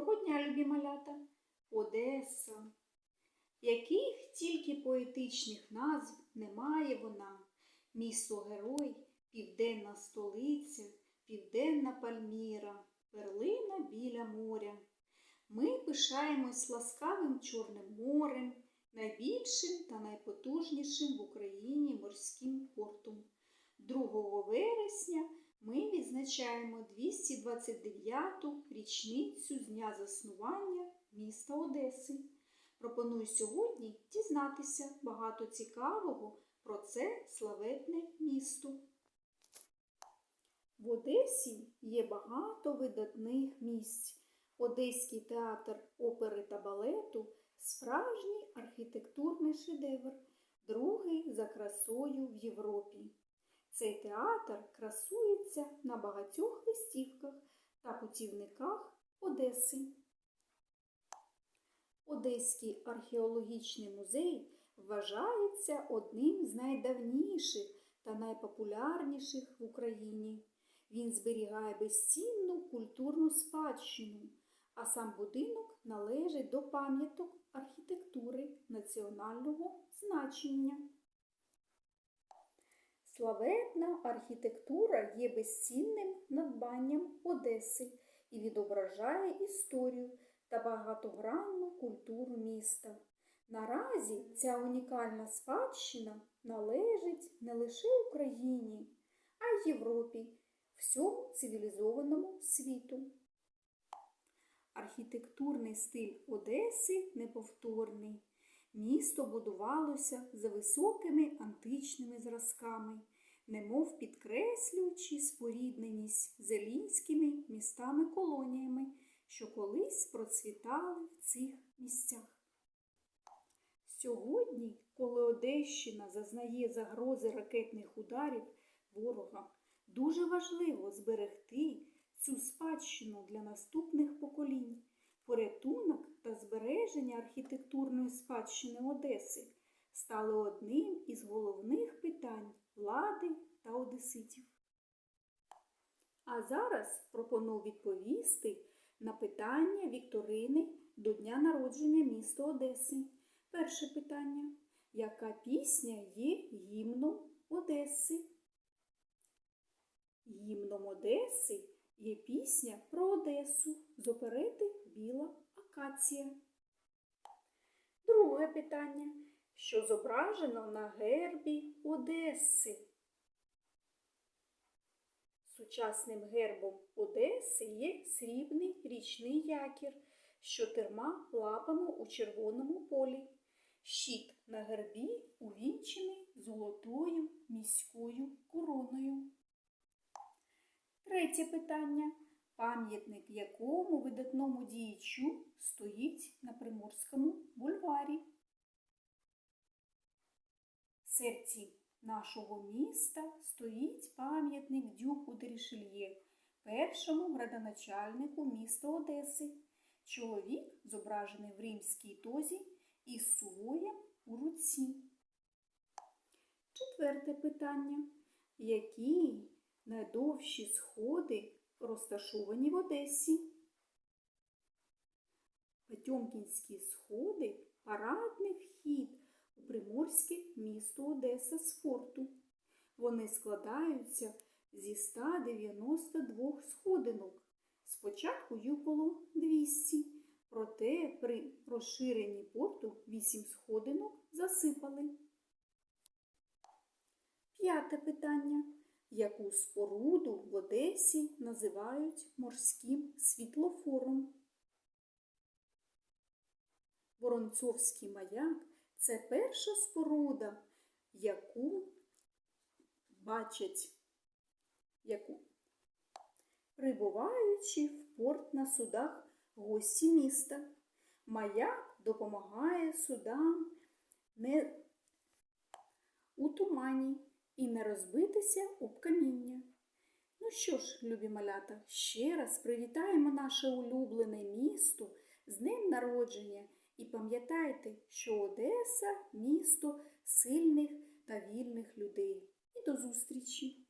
Доброго дня, любі малята! Одеса. Яких тільки поетичних назв немає вона. Місто Герой, південна столиця, південна Пальміра, перлина біля моря. Ми пишаємось ласкавим Чорним морем, найбільшим та найпотужнішим в Україні морським портом. 2 вересня ми відзначаємо 229-ту річницю з дня заснування міста Одеси. Пропоную сьогодні дізнатися багато цікавого про це славетне місто. В Одесі є багато видатних місць. Одеський театр опери та балету справжній архітектурний шедевр, другий за красою в Європі. Цей театр красується на багатьох листівках та путівниках Одеси. Одеський археологічний музей вважається одним з найдавніших та найпопулярніших в Україні. Він зберігає безцінну культурну спадщину, а сам будинок належить до пам'яток архітектури національного значення. Славетна архітектура є безцінним надбанням Одеси і відображає історію та багатогранну культуру міста. Наразі ця унікальна спадщина належить не лише Україні, а й Європі, всьому цивілізованому світу. Архітектурний стиль Одеси неповторний. Місто будувалося за високими античними зразками, немов підкреслюючи спорідненість з елінськими містами-колоніями, що колись процвітали в цих місцях. Сьогодні, коли Одещина зазнає загрози ракетних ударів ворога, дуже важливо зберегти цю спадщину для наступних поколінь. Порятунок та збереження архітектурної спадщини Одеси стали одним із головних питань влади та одеситів. А зараз пропоную відповісти на питання Вікторини до дня народження міста Одеси. Перше питання. Яка пісня є гімном Одеси? Гімном Одеси є пісня про Одесу з оперети Біла акація. Друге питання. Що зображено на гербі Одеси? Сучасним гербом Одеси є срібний річний якір з чотирма лапами у червоному полі. Щит на гербі увінчений золотою міською короною. Третє питання. Пам'ятник якому видатному діячу стоїть на Приморському бульварі. В серці нашого міста стоїть пам'ятник Дюку де Рішельє, першому градоначальнику міста Одеси. Чоловік зображений в римській тозі із сувоєм у руці. Четверте питання. Які найдовші сходи розташовані в Одесі? Потьомкінські сходи парадний вхід у приморське місто Одеса з форту. Вони складаються зі 192 сходинок. Спочатку їх було 200, проте при розширенні порту 8 сходинок засипали. П'яте питання. Яку споруду в Одесі називають морським світлофором? Воронцовський маяк це перша споруда, яку бачать, яку прибуваючи в порт на судах гості міста. Маяк допомагає судам не у тумані і не розбитися об каміння. Ну що ж, любі малята, ще раз привітаємо наше улюблене місто з днем народження і пам'ятайте, що Одеса місто сильних та вільних людей. І до зустрічі!